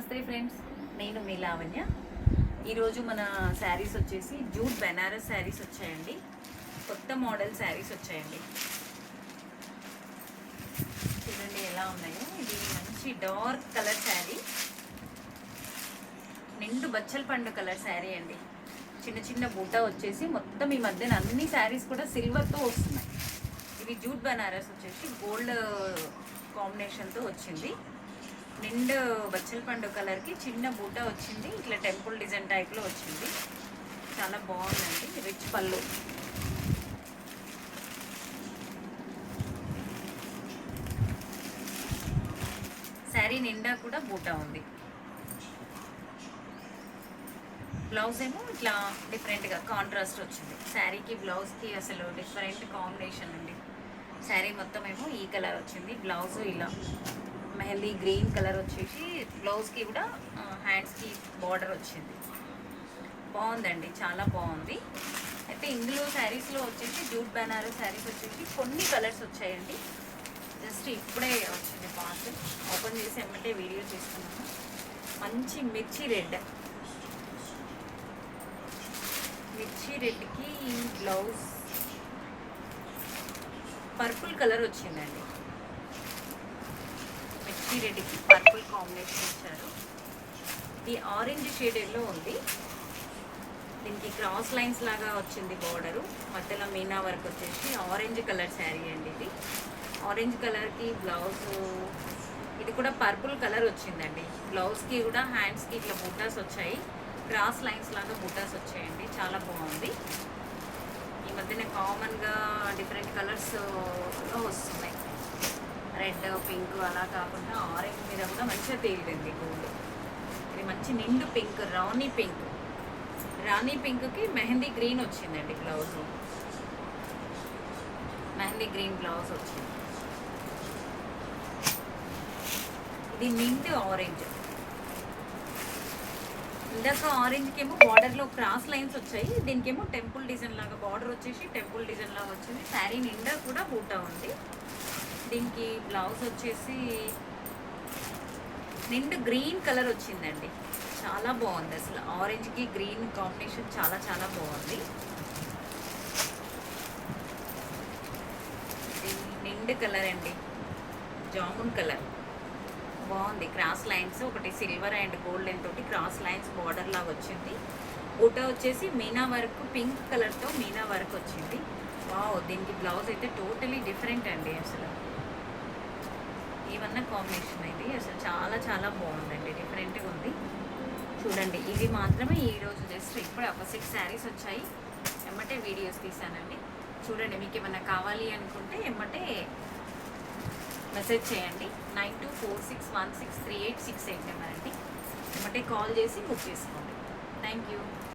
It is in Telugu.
నమస్తే ఫ్రెండ్స్ నేను మీ లావణ్య. ఈరోజు మన శారీస్ వచ్చేసి జూట్ బెనారస్ శారీస్ వచ్చాయండి. కొత్త మోడల్ శారీస్ వచ్చాయండి. చూడండి ఎలా ఉన్నాయో. ఇది మంచి డార్క్ కలర్ శారీ. నిండు బచ్చల పండు కలర్ శారీ అండి. చిన్న చిన్న బుట్ట వచ్చేసి మొత్తం ఈ మధ్యన అన్ని శారీస్ కూడా సిల్వర్తో వస్తున్నాయి. ఇవి జూట్ బెనారస్ వచ్చేసి గోల్డ్ కాంబినేషన్తో వచ్చింది. నిండు బచ్చల పండు కలర్కి చిన్న బూట వచ్చింది. ఇట్లా టెంపుల్ డిజైన్ టైప్లో వచ్చింది. చాలా బాగుందండి. రిచ్ పళ్ళు. శారీ నిండా కూడా బూట ఉంది. బ్లౌజ్ ఏమో ఇట్లా డిఫరెంట్గా కాంట్రాస్ట్ వచ్చింది. శారీకి బ్లౌజ్కి అసలు డిఫరెంట్ కాంబినేషన్ అండి. శారీ మొత్తం ఏమో ఈ కలర్ వచ్చింది. బ్లౌజు ఇలా. మెహందీ గ్రీన్ కలర్ వచ్చేసి బ్లౌజ్కి కూడా హ్యాండ్స్కి బార్డర్ వచ్చింది. బాగుందండి చాలా బాగుంది. అయితే ఇందులో శారీస్లో వచ్చేసి జూట్ బనారస్ శారీస్ వచ్చేసి కొన్ని కలర్స్ వచ్చాయండి. జస్ట్ ఇప్పుడే వచ్చింది పార్సల్ ఓపెన్ చేసి ఏమంటే వీడియో చేస్తున్నాను. మంచి మిర్చి రెడ్ మిర్చి రెడ్కి బ్లౌజ్ పర్పుల్ కలర్ వచ్చిందండి. మిర్చి రెడ్కి పర్పుల్ కాంబినేషన్ ఇచ్చారు. ఇది ఆరెంజ్ షేడెడ్లో ఉంది. దీనికి క్రాస్ లైన్స్ లాగా వచ్చింది బార్డరు మధ్యలో మీనా వర్క్ వచ్చేసి ఆరెంజ్ కలర్ శారీ అండి ఇది. ఆరెంజ్ కలర్కి బ్లౌజ్ ఇది కూడా పర్పుల్ కలర్ వచ్చిందండి. బ్లౌజ్కి కూడా హ్యాండ్స్కి ఇట్లా బుటాస్ వచ్చాయి. క్రాస్ లైన్స్ లాగా బుటాస్ వచ్చాయండి. చాలా బాగుంది. ఈ మధ్యన కామన్గా డిఫరెంట్ కలర్స్ వస్తున్నాయి. రెడ్ పింక్ అలా కాకుండా ఆరెంజ్ మీద కూడా మంచిగా తేలింది గోల్డ్. ఇది మంచి నిండు పింక్ రాణి పింక్. రాణి పింక్కి మెహందీ గ్రీన్ వచ్చిందండి బ్లౌజ్. మెహందీ గ్రీన్ బ్లౌజ్ వచ్చింది. ఇది నిండు ఆరెంజ్. ఇందాక ఆరెంజ్కి ఏమో బార్డర్లో క్రాస్ లైన్స్ వచ్చాయి. దీనికేమో టెంపుల్ డిజైన్ లాగా బార్డర్ వచ్చేసి టెంపుల్ డిజైన్ లాగా వచ్చింది. శారీ నిండా కూడా బూటా ఉంది. దీనికి బ్లౌజ్ వచ్చేసి నిండు గ్రీన్ కలర్ వచ్చిందండి. చాలా బాగుంది. అసలు ఆరెంజ్కి గ్రీన్ కాంబినేషన్ చాలా చాలా బాగుంది. నిండు కలర్ అండి. జామున్ కలర్. బాగుంది. క్రాస్ లైన్స్ ఒకటి సిల్వర్ అండ్ గోల్డెన్ తోటి క్రాస్ లైన్స్ బార్డర్ లాగా వచ్చింది. ఊట వచ్చేసి మీనా వర్క్ పింక్ కలర్తో మీనా వర్క్ వచ్చింది. వావ్ దీనికి బ్లౌజ్ అయితే టోటలీ డిఫరెంట్ అండి అసలు. ఏమన్నా కాంబినేషన్ అయితే అసలు చాలా చాలా బాగుందండి. డిఫరెంట్గా ఉంది. చూడండి ఇవి మాత్రమే ఈరోజు జస్ట్ ఇప్పుడు ఒక సిక్స్ శారీస్ వచ్చాయి. ఎమ్మటే వీడియోస్ తీసానండి. చూడండి మీకు ఏమన్నా కావాలి అనుకుంటే ఎమ్మటే మెసేజ్ చేయండి. Nine two four six one six three eight six eight number అండి. ఎమ్మటే కాల్ చేసి బుక్ చేసుకోండి. Thank you